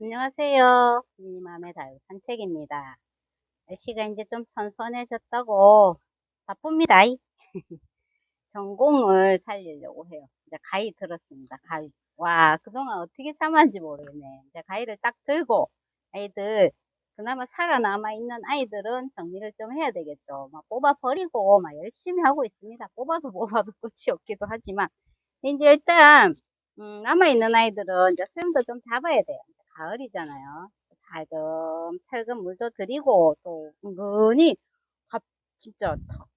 안녕하세요. 미니맘의 다육 산책입니다. 날씨가 이제 좀 선선해졌다고 바쁩니다. 전공을 살리려고 해요. 이제 가위 들었습니다. 가위. 와, 그동안 어떻게 참았는지 모르겠네. 이제 가위를 딱 들고 아이들, 그나마 살아남아 있는 아이들은 정리를 좀 해야 되겠죠. 막 뽑아 버리고 막 열심히 하고 있습니다. 뽑아도 뽑아도 끝이 없기도 하지만. 이제 일단, 음, 남아 있는 아이들은 이제 수영도 좀 잡아야 돼요. 가을이잖아요. 살금살금 물도 드리고 또 은근히 밥 진짜 탁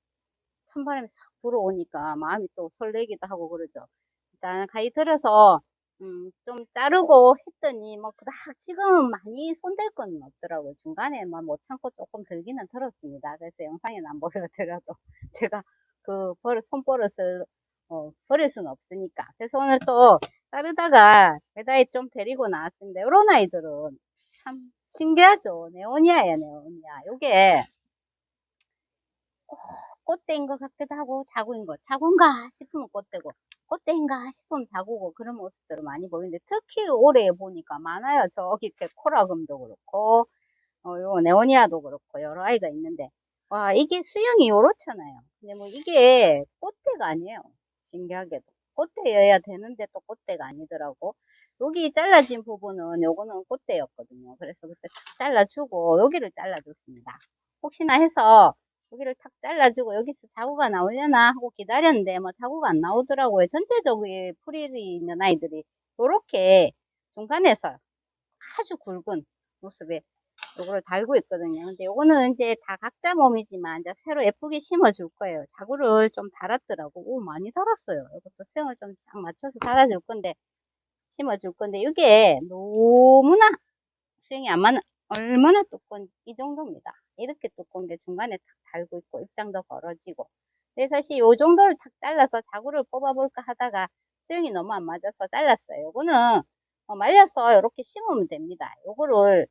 찬바람이 싹 불어오니까 마음이 또 설레기도 하고 그러죠. 일단 가위 들어서 음, 좀 자르고 했더니 뭐 그닥 지금 많이 손댈 건 없더라고요. 중간에 뭐못 참고 조금 들기는 들었습니다. 그래서 영상에는 안 보여드려도 제가 그 버릇, 손버릇을 어, 버릴 수는 없으니까. 그래서 오늘 또 자르다가 배다에 좀 데리고 나왔습니다. 요런 아이들은 참 신기하죠. 네오니아예요, 네오니아. 요게 꽃대인 것 같기도 하고 자구인 것. 자구인가 싶으면 꽃대고 꽃대인가 싶으면 자구고 그런 모습들을 많이 보이는데 특히 올해 보니까 많아요. 저기 코라금도 그렇고 어, 요 네오니아도 그렇고 여러 아이가 있는데 와 이게 수영이 요렇잖아요. 근데 뭐 이게 꽃대가 아니에요. 신기하게도. 꽃대여야 되는데 또 꽃대가 아니더라고. 여기 잘라진 부분은 요거는 꽃대였거든요. 그래서 그때 탁 잘라주고 여기를 잘라줬습니다. 혹시나 해서 여기를 탁 잘라주고 여기서 자구가 나오려나 하고 기다렸는데 뭐 자구가 안 나오더라고요. 전체적으로 풀이 있는 아이들이 이렇게 중간에서 아주 굵은 모습에 요거를 달고 있거든요. 근데 요거는 이제 다 각자 몸이지만 이제 새로 예쁘게 심어 줄 거예요. 자구를 좀 달았더라고. 오, 많이 달았어요. 이것도 수영을 좀 쫙 맞춰서 달아줄 건데, 심어 줄 건데, 이게 너무나 수영이 안 맞는, 얼마나 두꺼운지 이 정도입니다. 이렇게 두꺼운 게 중간에 탁 달고 있고, 입장도 벌어지고. 근데 사실 요 정도를 탁 잘라서 자구를 뽑아볼까 하다가 수영이 너무 안 맞아서 잘랐어요. 요거는 어, 말려서 이렇게 심으면 됩니다. 요거를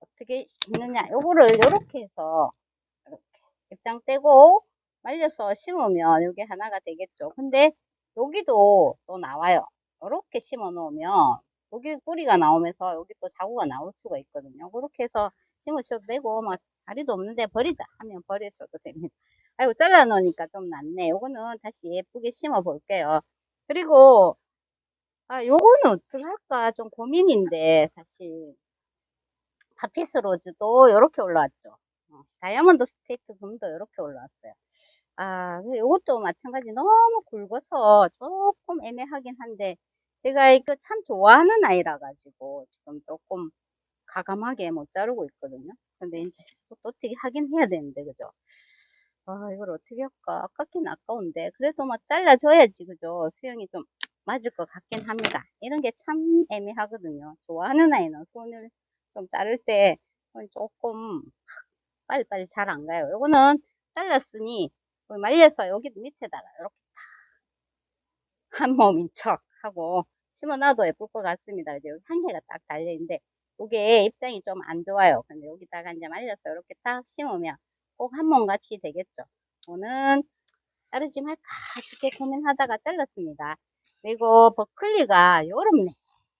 어떻게 심느냐 요거를 이렇게 해서 이렇게 입장 떼고 말려서 심으면 이게 하나가 되겠죠 근데 여기도 또 나와요 이렇게 심어 놓으면 여기 뿌리가 나오면서 여기 또 자구가 나올 수가 있거든요 그렇게 해서 심으셔도 되고 뭐 다리도 없는데 버리자 하면 버리셔도 됩니다 아이고 잘라 놓으니까 좀 낫네 요거는 다시 예쁘게 심어 볼게요 그리고 아 요거는 어떻게 할까 좀 고민인데 사실 파피스 로즈도 이렇게 올라왔죠. 어, 다이아몬드 스테이트 금도 이렇게 올라왔어요. 아, 이것도 마찬가지 너무 굵어서 조금 애매하긴 한데 제가 이거 참 좋아하는 아이라 가지고 지금 조금 가감하게 못 자르고 있거든요. 근데 이제 또 어떻게 하긴 해야 되는데 그죠? 아, 이걸 어떻게 할까? 아깝긴 아까운데 그래도 뭐 잘라줘야지 그죠? 수영이 좀 맞을 것 같긴 합니다. 이런 게 참 애매하거든요. 좋아하는 아이는 손을 좀 자를 때 조금 빨리빨리 잘 안 가요. 요거는 잘랐으니 말려서 여기 밑에다가 이렇게 한 몸인 척 하고 심어놔도 예쁠 것 같습니다. 이제 개가 딱 달려있는데 이게 입장이 좀 안 좋아요. 근데 여기다가 이제 말려서 이렇게 딱 심으면 꼭 한 몸 같이 되겠죠. 저는 자르지 말까 죽게 고민하다가 잘랐습니다. 그리고 버클리가 여름네.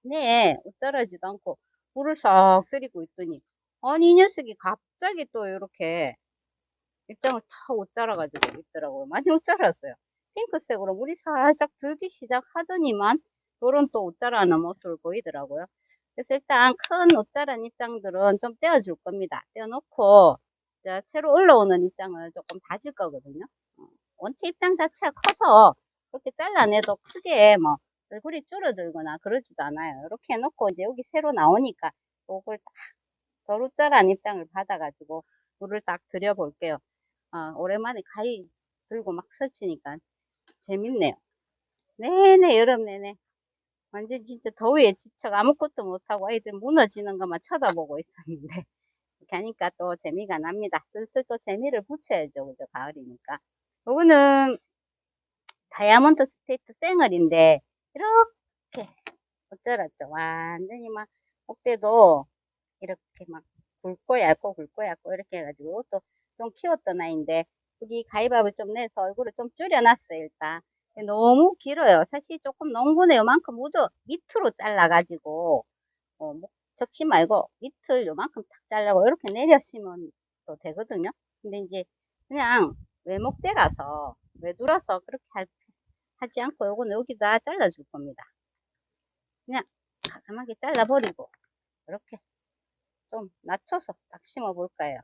네, 옷자라지도 않고 물을 싹 들이고 있더니 아니 이 녀석이 갑자기 또 이렇게 입장을 다 옷자라가지고 있더라고요. 많이 옷자랐어요. 핑크색으로 물이 살짝 들기 시작하더니만 요런 또 옷자라는 모습을 보이더라고요. 그래서 일단 큰 옷자란 입장들은 좀 떼어줄 겁니다. 떼어놓고 새로 올라오는 입장을 조금 다질 거거든요. 어, 원체 입장 자체가 커서 그렇게 잘라내도 크게 뭐 얼굴이 줄어들거나 그러지도 않아요. 이렇게 해놓고 이제 여기 새로 나오니까 요걸 딱 도루자란 입장을 받아가지고 물을 딱 들여볼게요. 아, 오랜만에 가위 들고 막 설치니까 재밌네요. 내내 여름 내내 완전 진짜 더위에 지쳐 아무것도 못하고 아이들 무너지는 것만 쳐다보고 있었는데 이렇게 하니까 또 재미가 납니다. 슬슬 또 재미를 붙여야죠. 그죠? 가을이니까. 요거는 다이아몬드 스테이트 생얼인데 이렇게 어쩌랐죠. 완전히 막 목대도 이렇게 막 굵고 얇고 굵고 얇고 이렇게 해가지고 또 좀 키웠던 아이인데 여기 가위밥을 좀 내서 얼굴을 좀 줄여놨어요 일단 너무 길어요. 사실 조금 농분에 요만큼 묻어 밑으로 잘라가지고 어, 뭐 적시 말고 밑을 요만큼 탁 잘라고 이렇게 내려 심으면 또 되거든요. 근데 이제 그냥 외목대라서 외두라서 그렇게 할, 하지 않고 요거는 여기다 잘라줄 겁니다. 그냥 가감하게 잘라버리고 이렇게 좀 낮춰서 딱 심어 볼 거예요.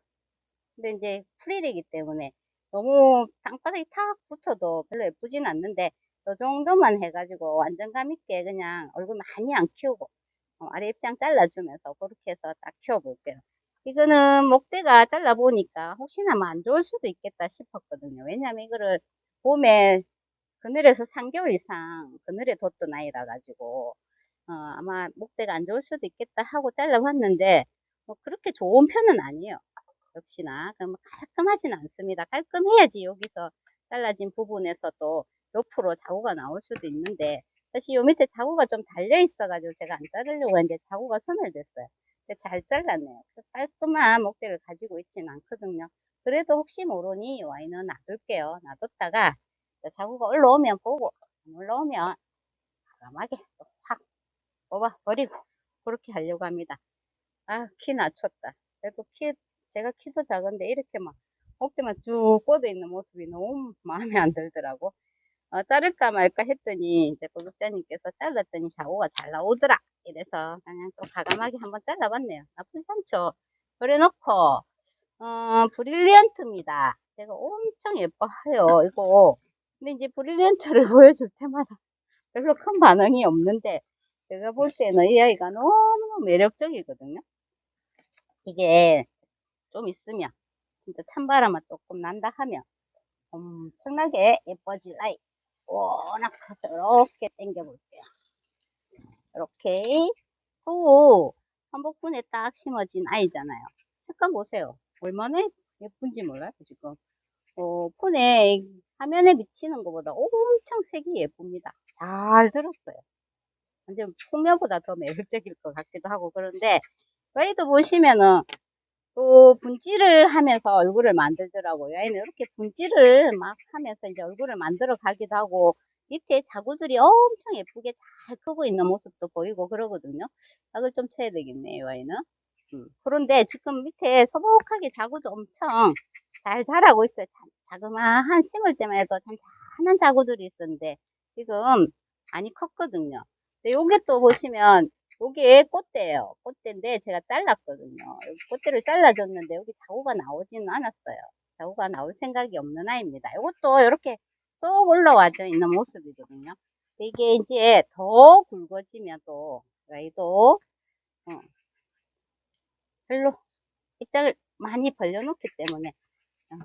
근데 이제 프릴이기 때문에 너무 땅바닥에 탁 붙어도 별로 예쁘진 않는데 이 정도만 해가지고 완전감 있게 그냥 얼굴 많이 안 키우고 어, 아래 입장 잘라주면서 그렇게 해서 딱 키워볼게요. 이거는 목대가 잘라보니까 혹시나 뭐안 좋을 수도 있겠다 싶었거든요. 왜냐면 이거를 봄에 그늘에서 3개월 이상 그늘에 뒀던 아이라 가지고 어, 아마 목대가 안 좋을 수도 있겠다 하고 잘라봤는데 뭐 그렇게 좋은 편은 아니에요. 역시나 그럼 깔끔하진 않습니다. 깔끔해야지 여기서 잘라진 부분에서도 옆으로 자구가 나올 수도 있는데 사실 요 밑에 자구가 좀 달려 있어 가지고 제가 안 자르려고 했는데 자구가 소멸됐어요. 잘 잘랐네요. 그 깔끔한 목대를 가지고 있지는 않거든요. 그래도 혹시 모르니 이 와인은 놔둘게요. 놔뒀다가 자구가 올라오면 보고 안 올라오면 과감하게 또확 뽑아 버리고 그렇게 하려고 합니다. 아, 키 낮췄다. 제가 키도 작은데 이렇게 막 어깨만 쭉 뻗어 있는 모습이 너무 마음에 안 들더라고. 어, 자를까 말까 했더니 이제 구독자님께서 잘랐더니 자고가 잘 나오더라. 이래서 그냥 또 가감하게 한번 잘라봤네요. 나쁘지 않죠. 그래 놓고 어, 브릴리언트입니다. 제가 엄청 예뻐해요. 이거. 근데 이제 브릴리언트를 보여줄 때마다 별로 큰 반응이 없는데 제가 볼 때는 이 아이가 너무 매력적이거든요. 이게 좀 있으면 진짜 찬바람만 조금 난다 하면 엄청나게 예뻐질 아이 워낙 이렇게 당겨 볼게요. 이렇게 후 한복분에 딱 심어진 아이잖아요. 색감 보세요. 얼마나 예쁜지 몰라요 지금. 어, 폰에 화면에 비치는 것보다 엄청 색이 예쁩니다. 잘 들었어요. 완전 풍묘보다 더 매력적일 것 같기도 하고 그런데 여기도 보시면은 또 분질을 하면서 얼굴을 만들더라고요. 얘는 이렇게 분질을 막 하면서 이제 얼굴을 만들어 가기도 하고 밑에 자구들이 엄청 예쁘게 잘 크고 있는 모습도 보이고 그러거든요. 약을 좀 쳐야 되겠네요, 얘는. 음. 그런데 지금 밑에 소복하게 자구도 엄청 잘 자라고 있어요. 자, 그마한 심을 때만 해도 잔잔한 자구들이 있었는데 지금 많이 컸거든요. 요게 또 보시면 요게 꽃대예요. 꽃대인데 제가 잘랐거든요. 꽃대를 잘라줬는데 여기 자구가 나오지는 않았어요. 자구가 나올 생각이 없는 아이입니다. 이것도 이렇게 쏙 올라와져 있는 모습이거든요. 이게 이제 더 굵어지면 또 아이도 어, 별로 입장을 많이 벌려놓기 때문에 어,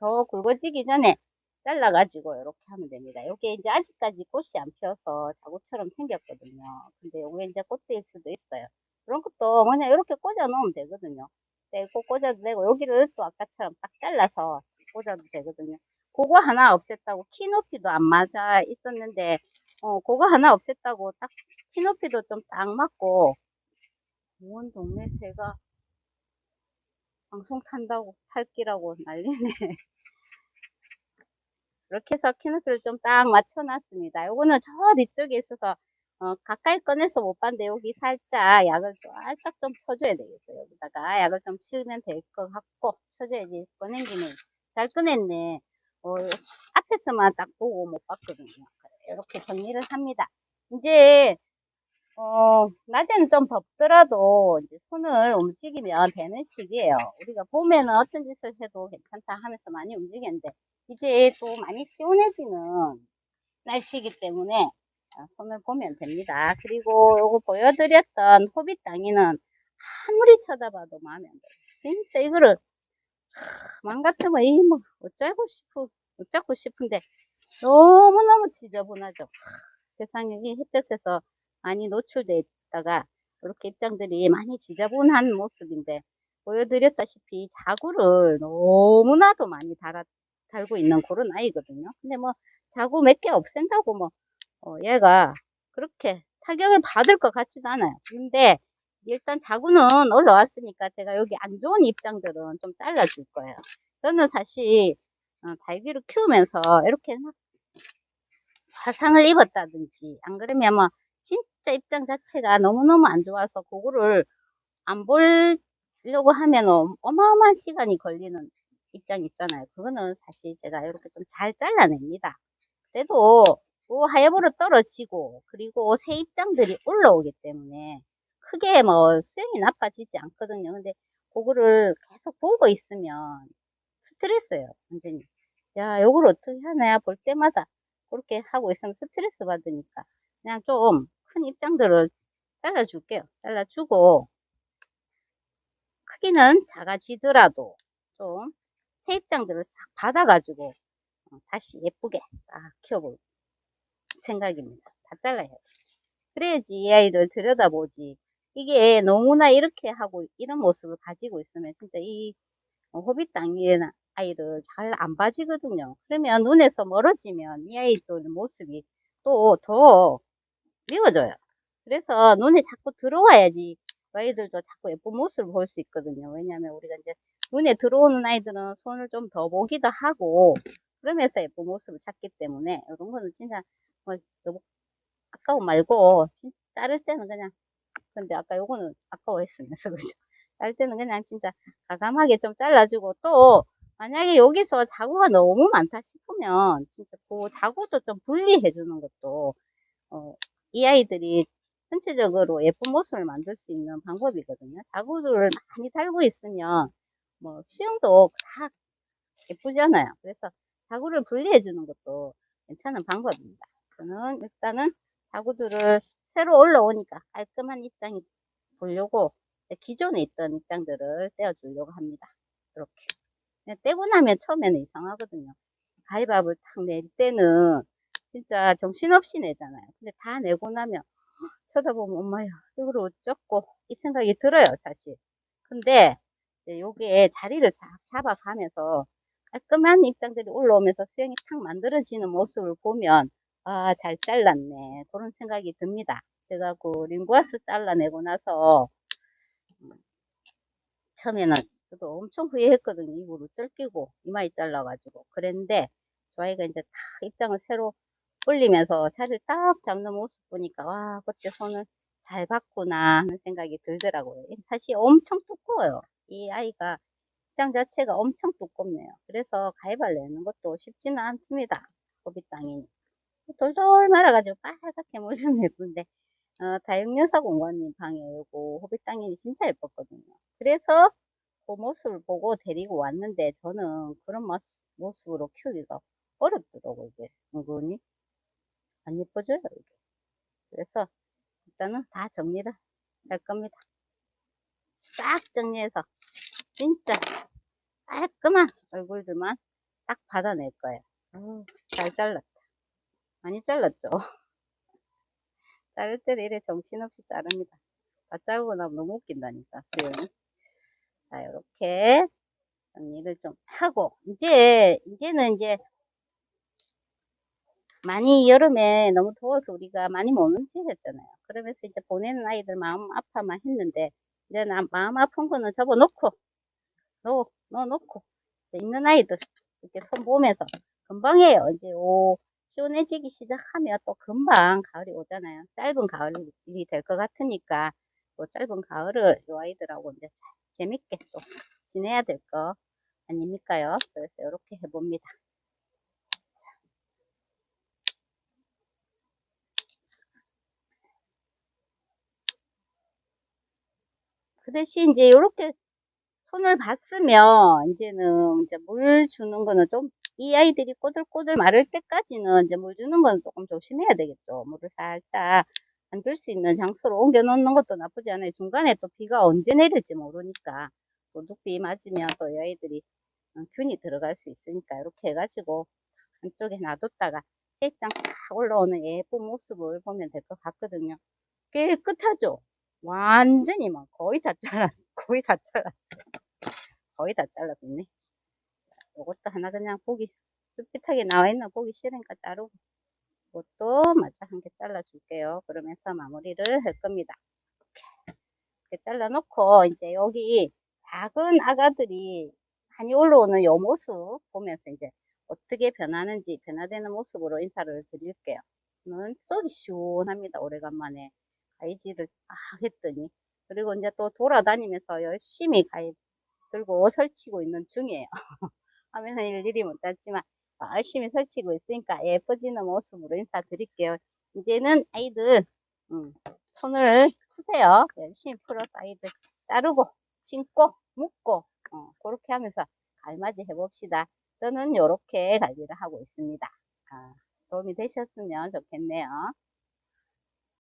더 굵어지기 전에 잘라가지고 이렇게 하면 됩니다. 이게 이제 아직까지 꽃이 안 피어서 자구처럼 생겼거든요. 근데 요게 이제 꽃대일 수도 있어요. 그런 것도 그냥 이렇게 꽂아 놓으면 되거든요. 떼고 꽂아도 되고 여기를 또 아까처럼 딱 잘라서 꽂아도 되거든요. 그거 하나 없앴다고 키 높이도 안 맞아 있었는데 어 그거 하나 없앴다고 딱 키 높이도 좀 딱 맞고 온 동네 새가 방송 탄다고 탈기라고 난리네 이렇게 해서 키높이를 좀 딱 맞춰놨습니다. 요거는 저 뒤쪽에 있어서 어, 가까이 꺼내서 못 봤는데 여기 살짝 약을 살짝 좀 쳐줘야 되겠어요. 여기다가 약을 좀 치면 될 것 같고 쳐줘야지 꺼낸 김에 잘 꺼냈네. 어, 앞에서만 딱 보고 못 봤거든요. 이렇게 정리를 합니다. 이제 어, 낮에는 좀 덥더라도 이제 손을 움직이면 되는 시기예요. 우리가 봄에는 어떤 짓을 해도 괜찮다 하면서 많이 움직이는데 이제 또 많이 시원해지는 날씨이기 때문에 어, 손을 보면 됩니다. 그리고 요거 보여드렸던 호빗 당이는 아무리 쳐다봐도 마음에 안 들어요. 진짜 이거를 맘 같으면 이뭐 어쩌고 싶어 어쩌고 싶은데 너무너무 지저분하죠. 세상에 이 햇볕에서 많이 노출돼 있다가 이렇게 입장들이 많이 지저분한 모습인데 보여드렸다시피 자구를 너무나도 많이 달아, 달고 있는 그런 아이거든요. 근데 뭐 자구 몇 개 없앤다고 뭐 어, 얘가 그렇게 타격을 받을 것 같지도 않아요. 근데 일단 자구는 올라왔으니까 제가 여기 안 좋은 입장들은 좀 잘라줄 거예요. 저는 사실 어, 달기를 키우면서 이렇게 막 화상을 입었다든지 안 그러면 뭐 진짜 입장 자체가 너무너무 안 좋아서 그거를 안 보려고 하면 어마어마한 시간이 걸리는 입장 있잖아요. 그거는 사실 제가 이렇게 좀 잘 잘라냅니다. 그래도 뭐 하여보로 떨어지고 그리고 새 입장들이 올라오기 때문에 크게 뭐 수영이 나빠지지 않거든요. 근데 그거를 계속 보고 있으면 스트레스예요. 완전히. 야, 요걸 어떻게 하냐 볼 때마다 그렇게 하고 있으면 스트레스 받으니까 그냥 좀 큰 입장들을 잘라줄게요. 잘라주고 크기는 작아지더라도 좀 새 입장들을 싹 받아가지고 어, 다시 예쁘게 딱 키워볼 생각입니다. 다 잘라야 돼. 그래야지 이 아이를 들여다보지. 이게 너무나 이렇게 하고 이런 모습을 가지고 있으면 진짜 이 호빗 땅의 아이를 잘 안 봐지거든요. 그러면 눈에서 멀어지면 이 아이들 모습이 또 더 미워져요. 그래서 눈에 자꾸 들어와야지 그 아이들도 자꾸 예쁜 모습을 볼 수 있거든요. 왜냐하면 우리가 이제 눈에 들어오는 아이들은 손을 좀 더 보기도 하고 그러면서 예쁜 모습을 찾기 때문에 이런 거는 진짜 뭐 너무 아까워 말고 자를 때는 그냥 근데 아까 요거는 아까워했으면서 그죠 자를 때는 그냥 진짜 가감하게 좀 잘라주고 또 만약에 여기서 자구가 너무 많다 싶으면 진짜 그 자구도 좀 분리해 주는 것도 어, 이 아이들이 전체적으로 예쁜 모습을 만들 수 있는 방법이거든요. 자구를 많이 달고 있으면 뭐 수영도 다 예쁘잖아요. 그래서 자구를 분리해 주는 것도 괜찮은 방법입니다. 저는 일단은 자구들을 새로 올라오니까 깔끔한 입장이 보려고 기존에 있던 입장들을 떼어 주려고 합니다. 이렇게. 떼고 나면 처음에는 이상하거든요. 가위밥을 딱낼 때는 진짜 정신없이 내잖아요. 근데 다 내고 나면 쳐다보면 엄마야 이걸 어쩌고 이 생각이 들어요 사실. 근데 요게 자리를 싹 잡아가면서 깔끔한 입장들이 올라오면서 수영이 탁 만들어지는 모습을 보면 아 잘 잘랐네 그런 생각이 듭니다. 제가 그 링구아스 잘라내고 나서 처음에는 저도 엄청 후회했거든요. 입으로 쩔끼고 이마에 잘라가지고 그랬는데 저 아이가 이제 탁 입장을 새로 올리면서 자리를 딱 잡는 모습 보니까 와 그때 손을 잘 봤구나 하는 생각이 들더라고요. 사실 엄청 두꺼워요. 이 아이가 입장 자체가 엄청 두껍네요. 그래서 가위발 내는 것도 쉽지는 않습니다. 땅이니. 돌돌 말아가지고 빨갛게 물좀 예쁜데 어, 다육여사 공관님 방에 오고 호빗 땅이니 진짜 예뻤거든요. 그래서 그 모습을 보고 데리고 왔는데 저는 그런 모습, 모습 으로 키우기가 어렵더라고요. 이게 은근히 안 예뻐져요. 이게. 그래서 일단은 다 정리를 할 겁니다. 싹 정리해서 진짜 깔끔한 얼굴들만 딱 받아낼 거예요. 어, 잘 잘랐다. 많이 잘랐죠? 자를 때는 이래 정신없이 자릅니다. 다 자르고 나면 너무 웃긴다니까, 수영이. 자, 이렇게 정리를 좀 하고, 이제, 이제는 이제 많이 여름에 너무 더워서 우리가 많이 못 움직였잖아요. 그러면서 이제 보내는 아이들 마음 아파만 했는데, 이제 나 마음 아픈 거는 접어놓고, 넣어, 넣어놓고, 있는 아이들 이렇게 손 보면서 금방 해요. 이제 오, 시원해지기 시작하면 또 금방 가을이 오잖아요. 짧은 가을이 될 것 같으니까 또 짧은 가을을 이 아이들하고 이제 재밌게 또 지내야 될 거 아닙니까요? 그래서 이렇게 해봅니다. 그 대신 이제 이렇게 손을 봤으면 이제는 이제 물 주는 거는 좀 이 아이들이 꼬들꼬들 마를 때까지는 이제 물 주는 거는 조금 조심해야 되겠죠. 물을 살짝 안 줄 수 있는 장소로 옮겨 놓는 것도 나쁘지 않아요. 중간에 또 비가 언제 내릴지 모르니까 도둑비 맞으면 또 이 아이들이 어, 균이 들어갈 수 있으니까 이렇게 해가지고 한쪽에 놔뒀다가 세입장 싹 올라오는 예쁜 모습을 보면 될 것 같거든요. 깨끗하죠? 완전히 막 거의 다 잘랐, 거의 다 잘랐어요. 거의 다 잘랐네. 이것도 하나 그냥 보기, 삐끗하게 나와 있는 보기 싫으니까 자르고, 이것도 마저 한 개 잘라줄게요. 그러면서 마무리를 할 겁니다. 이렇게, 잘라놓고, 이제 여기 작은 아가들이 많이 올라오는 요 모습 보면서 이제 어떻게 변하는지 변화되는 모습으로 인사를 드릴게요. 속이 시원합니다. 오래간만에 가위질을 딱 했더니 그리고 이제 또 돌아다니면서 열심히 가위 들고 설치고 있는 중이에요. 하면은 일일이 못 땄지만 열심히 설치고 있으니까 예뻐지는 모습으로 인사드릴게요. 이제는 아이들 음, 손을 푸세요. 열심히 풀어서 아이들 자르고 심고 묶고 어, 그렇게 하면서 갈맞이 해봅시다. 저는 이렇게 관리를 하고 있습니다. 아, 도움이 되셨으면 좋겠네요.